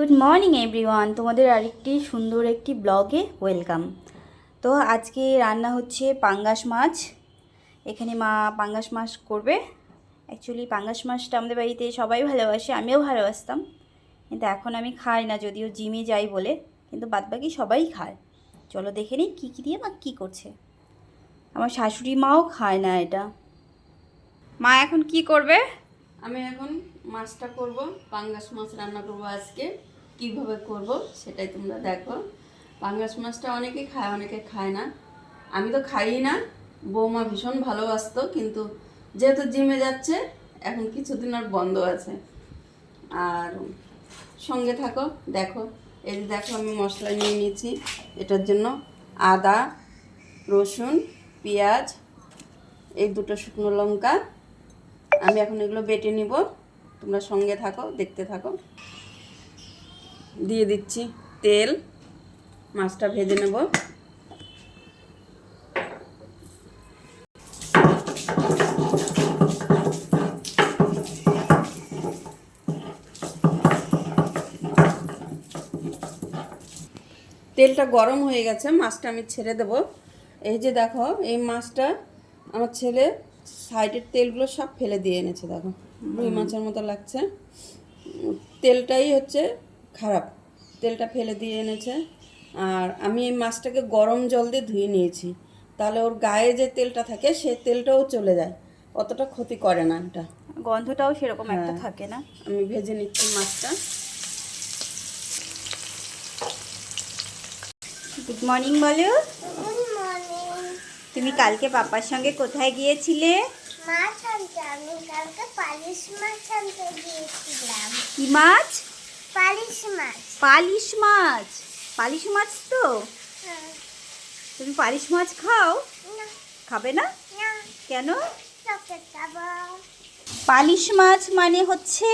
Good morning everyone তোমাদের আরেকটি সুন্দর একটি ব্লগে ওয়েলকাম তো আজকে রান্না হচ্ছে পাঙ্গাস মাছ। এখানে মা পাঙ্গাস মাছ করবে। অ্যাকচুয়ালি পাঙ্গাস মাছটা আমাদের বাড়িতে সবাই ভালোবাসে, আমিও ভালোবাসতাম। কিন্তু এখন আমি খাই না, যদিও জিমে যাই বলে, কিন্তু বাদবাকি সবাই খায়। চলো দেখে নিই কী কী দিয়ে মা কী করছে। আমার শাশুড়ি মাও খায় না এটা। মা এখন কি করবে? আমি এখন মাছটা করব, পাঙ্গাস মাছ রান্না করব আজকে। কীভাবে করব সেটাই তোমরা দেখো। পাঙ্গাস মাছটা অনেকে খায় অনেকে খায় না। আমি তো খাই না। বৌমা ভীষণ ভালোবাসতো, কিন্তু যেহেতু জিমে যাচ্ছে, এখন কিছুদিন আর বন্ধ আছে। আর সঙ্গে থাকো, দেখো। এই যে দেখো, আমি মশলা নিয়ে নিয়েছি। এটার জন্য আদা, রসুন, পেঁয়াজ, এই দুটো শুকনো লঙ্কা। আমি এখন এগুলো বেটে নিব। তোমরা সঙ্গে থাকো, দেখতে থাকো। দিয়ে দিচ্ছি তেল, মাছটা ভেজে নেব। তেলটা গরম হয়ে গেছে, মাছটা আমি ছেড়ে দেব। এই যে দেখো, এই মাছটা আমার ছেলে সাইডের তেলগুলো সব ফেলে দিয়ে এনেছে, দেখো। রুই মাছের মতো লাগছে। তেলটাই হচ্ছে খারাপ। তেলটা ফেলে দিয়ে এনেছে। আর আমি এই মাছটাকে গরম জল দিয়ে ধুয়ে নিয়েছি। তাহলে ওর গায়ে যে তেলটা থাকে সে তেলটাও চলে যায়। অতটা ক্ষতি করে না এটা। গন্ধটাও সেরকম একটা হ্যাঁ। থাকে না। আমি ভেজে নিচ্ছি মাছটা। গুড মর্নিং বলো তুমি কালকে পাপার সঙ্গে কোথায় গিয়েছিলে? মাছ আনতে আমি কালকে পালিশ মাছ আনতে গিয়েছিলাম। কি মাছ? পালিশ মাছ। পালিশ মাছ। পালিশ মাছ তো? হ্যাঁ। তুমি পালিশ মাছ খাও? না। খাবে না? না। কেন? পালিশ মাছ মানে হচ্ছে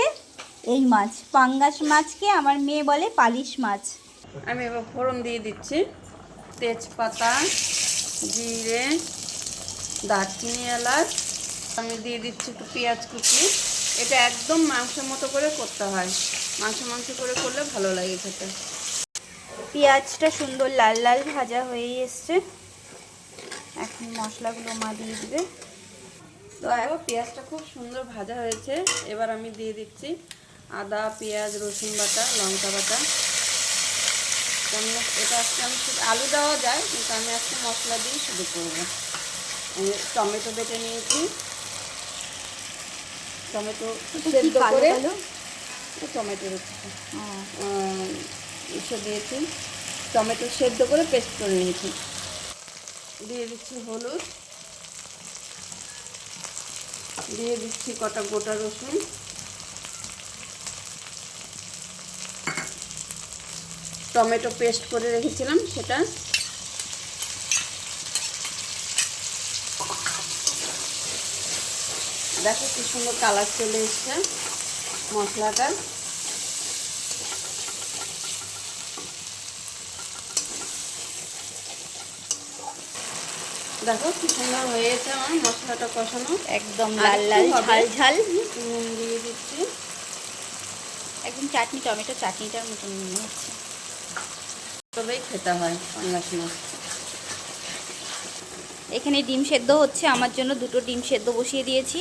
এই মাছ পাঙ্গাস মাছকে আমার মেয়ে বলে পালিশ মাছ। আমি এবার ফোড়ন দিয়ে দিচ্ছি। তেজপাতা জিরে দারচিনি এলাচ। আমি দিয়ে দিচ্ছি একটু পেঁয়াজ কুচি। এটা একদম মাংসের মতো করে করতে হয়। মাংস মাংস করে করলে ভালো লাগে খেতে। পেঁয়াজটা সুন্দর লাল লাল ভাজা হয়ে এসছে। এখন মশলাগুলো মা দিয়ে দিবে। তো এবার পেঁয়াজটা খুব সুন্দর ভাজা হয়েছে। এবার আমি দিয়ে দিচ্ছি আদা পেঁয়াজ রসুন বাটা লঙ্কা বাটা। এটা আজকে আমি শুধু আলু দেওয়া যায় কিন্তু আমি আজকে মশলা দিয়ে শুধু করব। টমেটো বেটে নিয়েছি। টমেটো সেদ্ধ করে কালো? টমেটো ও, এসে দিয়েছি। টমেটো সেদ্ধ করে পেস্ট করে নিয়েছি। দিয়ে দিচ্ছি হলুদ। দিয়ে দিচ্ছি কটা গোটা রসুন। টমেটো পেস্ট করে রেখেছিলাম সেটা। দেখো কি সুন্দর কালার চলে এসছে মশলাটা। দেখো কি সুন্দর হয়েছে আমার মশলাটা কষানো। একদম লাল লাল ঝাল ঝাল। নুন দিয়ে দিচ্ছি। একদম চাটনি টমেটো চাটনিটার মতন মনে হচ্ছে। তবেই খেতে হয় পাঙ্গাস মাছ এখানে ডিম সেদ্ধ হচ্ছে আমার জন্য দুটো ডিম সেদ্ধ বসিয়ে দিয়েছি।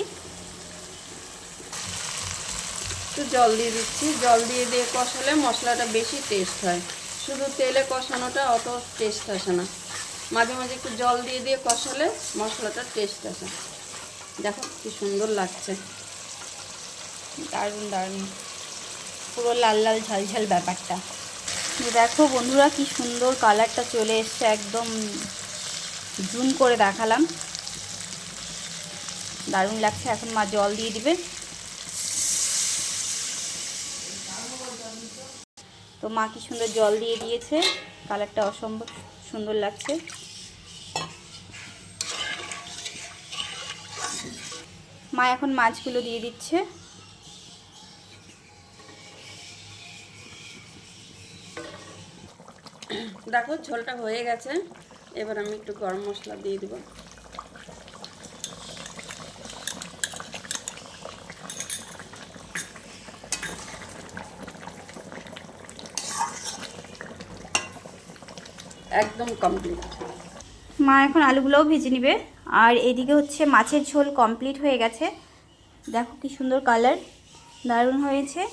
একটু জল দিয়ে দিচ্ছি। জল দিয়ে দিয়ে কষালে মশলাটা বেশি টেস্ট হয়। শুধু তেলে কষানোটা অত টেস্ট আসে না। মাঝে মাঝে একটু জল দিয়ে দিয়ে কষালে মশলাটা টেস্ট আসে। দেখো কি সুন্দর লাগছে। দারুণ দারুণ। পুরো লাল লাল ঝাল ঝাল ব্যাপারটা। দেখো বন্ধুরা কি সুন্দর কালারটা চলে এসছে। একদম জুম করে দেখালাম। দারুণ লাগছে। এখন মা জল দিয়ে দিবে। তো মা কি সুন্দর জল দিয়ে দিয়েছে, কালারটা অসম্ভব সুন্দর লাগছে। মা এখন মাছগুলো দিয়ে দিচ্ছে। দেখো, ঝোলটা হয়ে গেছে। এবার আমি একটু গরম মশলা দিয়ে দিব। একদম কমপ্লিট মা এখন আলুগুলোও ভেজে নেবে। আর এদিকে হচ্ছে মাছের ঝোল কমপ্লিট হয়ে গেছে। দেখো কি সুন্দর কালার দারুণ হয়েছে।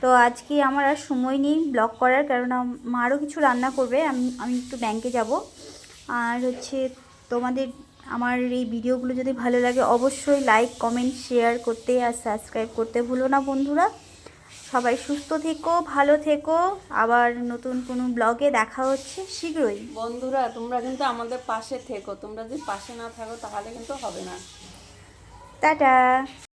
তো আজকে আমার আর সময় নেই ব্লগ করার, কারণ আম- মা আরও কিছু রান্না করবে। আমি আমি একটু ব্যাংকে যাব। আর হচ্ছে তোমাদের, আমার এই ভিডিওগুলো যদি ভালো লাগে, অবশ্যই লাইক কমেন্ট শেয়ার করতে আর সাবস্ক্রাইব করতে ভুলো না বন্ধুরা। সবাই সুস্থ থেকো ভালো থেকো। আবার নতুন কোনো ব্লগে দেখা হচ্ছে শীঘ্রই। বন্ধুরা তোমরা কিন্তু আমাদের পাশে থেকো। তোমরা যদি পাশে না থাকো তাহলে কিন্তু হবে না। টাটা।